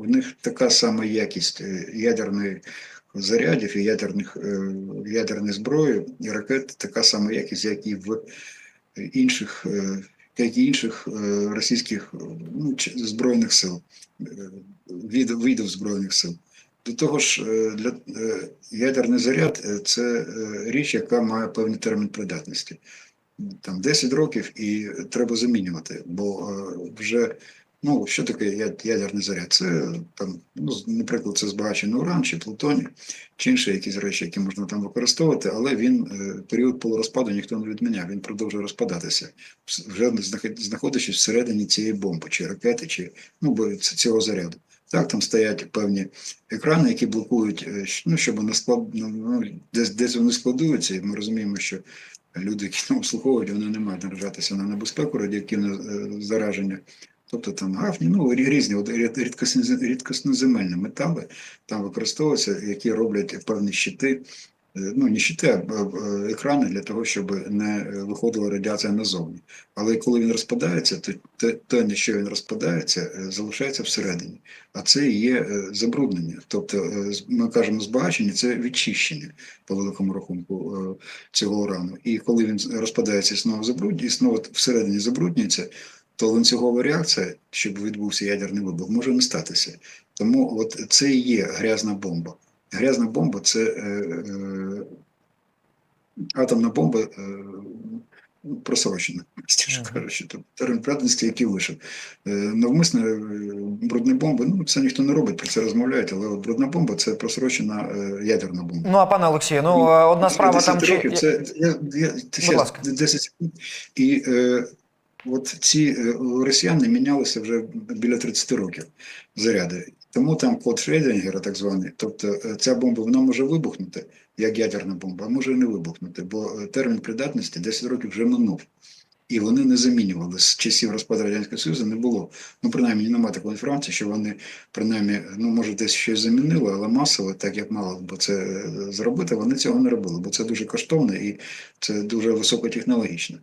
в них така сама якість е, ядерних зарядів і ядерних, е, ядерної зброї і ракет, така сама якість, як і в інших, е, як і інших російських ну, збройних сил, від, видів збройних сил. До того ж, для ядерний заряд це річ, яка має певний термін придатності. Там 10 років і треба замінювати, бо вже ну що таке ядерний заряд? Це там, ну, наприклад, це збагачений уран чи плутоній, чи інші якісь речі, які можна там використовувати, але він е, період полурозпаду ніхто не відміняв. Він продовжує розпадатися, вже знаходячись всередині цієї бомби, чи ракети, чи ну цього заряду. Так, там стоять певні екрани, які блокують, е, ну, щоб не склад... ну, ну, десь, десь вони складуються, і ми розуміємо, що люди, які там обслуговують, вони не мають наражатися на небезпеку радіоактивне е, зараження. Тобто там гафні, ну різні рідкосноземельні метали там використовуються, які роблять певні щити, е, ну не щити, а екрани для того, щоб не виходила радіація назовні. Але коли він розпадається, то те, те, на що він розпадається, е, залишається всередині. А це є е, забруднення. Тобто, ми кажемо збагачення, це відчищення по великому рахунку цього урану. І коли він розпадається і знову і знову всередині забруднюється, то ланцюгова реакція, щоб відбувся ядерний вибух, може не статися. Тому от це і є грязна бомба. Грязна бомба це е, е, атомна бомба. Е, ну, Просрочена, стіше кажучи, тобто термін придатності, який вийшов. Е, Навмисне е, брудні бомби, ну це ніхто не робить, про це розмовляють, але от брудна бомба це просрочена е, ядерна бомба. Ну а пане Олексію, ну е, одна справа 10 там чи років, це я, я, ласка. 10 секунд. І е, от ці е, росіяни мінялися вже біля 30 років заряди. Тому там код Шрейдінгера, так званий, тобто е, ця бомба вона може вибухнути, як ядерна бомба, а може і не вибухнути, бо е, термін придатності 10 років вже минув. І вони не замінювали з часів розпаду Радянського Союзу, не було. Ну, принаймні, немає такої інформації, що вони принаймні, ну може, десь щось замінили, але масово, так як мало бо це зробити, вони цього не робили, бо це дуже коштовно і це дуже високотехнологічно.